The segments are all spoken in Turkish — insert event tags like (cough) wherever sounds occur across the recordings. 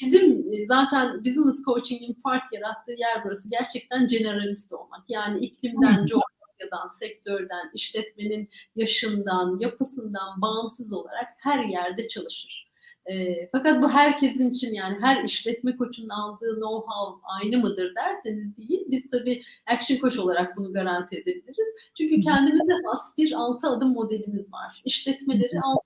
bizim e, zaten business coaching'in fark yarattığı yer burası gerçekten generalist olmak. Yani iklimden, coğrafyadan, sektörden, işletmenin yaşından, yapısından bağımsız olarak her yerde çalışır. E, fakat bu herkesin için yani her işletme koçunun aldığı know-how aynı mıdır derseniz değil. Biz tabii action coach olarak bunu garanti edebiliriz. Çünkü kendimize has bir altı adım modelimiz var. İşletmeleri altı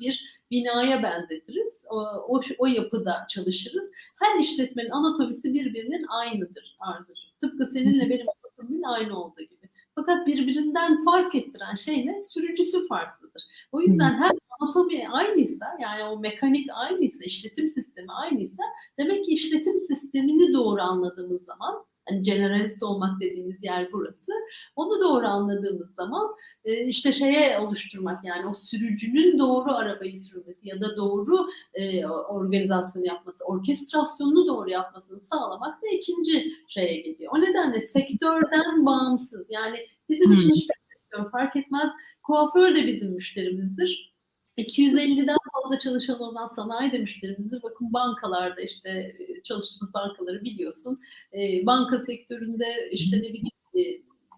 bir binaya benzetiriz. O, o, o yapıda çalışırız. Her işletmenin anatomisi birbirinin aynıdır Arzucuğum. Tıpkı seninle benim anatomimin aynı olduğu gibi. Fakat birbirinden fark ettiren şey ne? Sürücüsü farklıdır. O yüzden her anatomi aynıysa yani o mekanik aynıysa, işletim sistemi aynıysa demek ki işletim sistemini doğru anladığımız zaman hani generalist olmak dediğimiz yer burası. Onu doğru anladığımız zaman e, işte şeye oluşturmak yani o sürücünün doğru arabayı sürmesi ya da doğru e, organizasyonu yapması, orkestrasyonunu doğru yapmasını sağlamak da ikinci şeye geliyor. O nedenle sektörden bağımsız yani bizim için hiçbir sektör fark etmez. Kuaför de bizim müşterimizdir. 250'den fazla çalışan olan sanayi de müşterimizdir. Bakın bankalarda işte çalıştığımız bankaları biliyorsun. E, banka sektöründe işte ne bileyim e,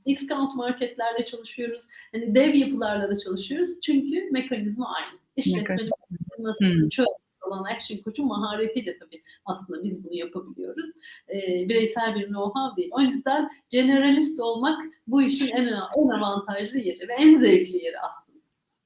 discount marketlerde çalışıyoruz. Hani dev yapılarla da çalışıyoruz. Çünkü mekanizma aynı. İşletmenin mekanizması çoğu olan action coach'un maharetiyle tabii aslında biz bunu yapabiliyoruz. E, bireysel bir know-how değil. O yüzden generalist olmak bu işin en, en avantajlı yeri ve en zevkli yeri aslında.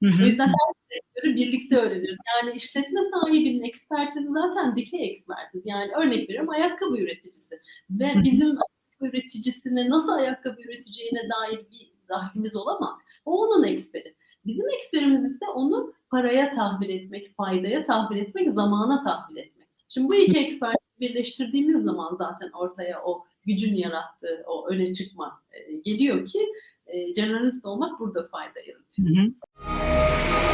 Hı hı. O yüzden her sektörü birlikte öğreniriz. Yani işletme sahibinin ekspertizi zaten dikey ekspertiz. Yani örnek veriyorum ayakkabı üreticisi. Ve Hı hı. bizim ayakkabı üreticisine nasıl ayakkabı üreteceğine dair bir dahlimiz olamaz. O onun eksperi. Bizim eksperimiz ise onu paraya tahvil etmek, faydaya tahvil etmek, zamana tahvil etmek. Şimdi bu iki (laughs) eksperti birleştirdiğimiz zaman zaten ortaya o gücün yarattığı o öne çıkma e, geliyor ki e, generalist olmak burada fayda yaratıyor. Hı hı.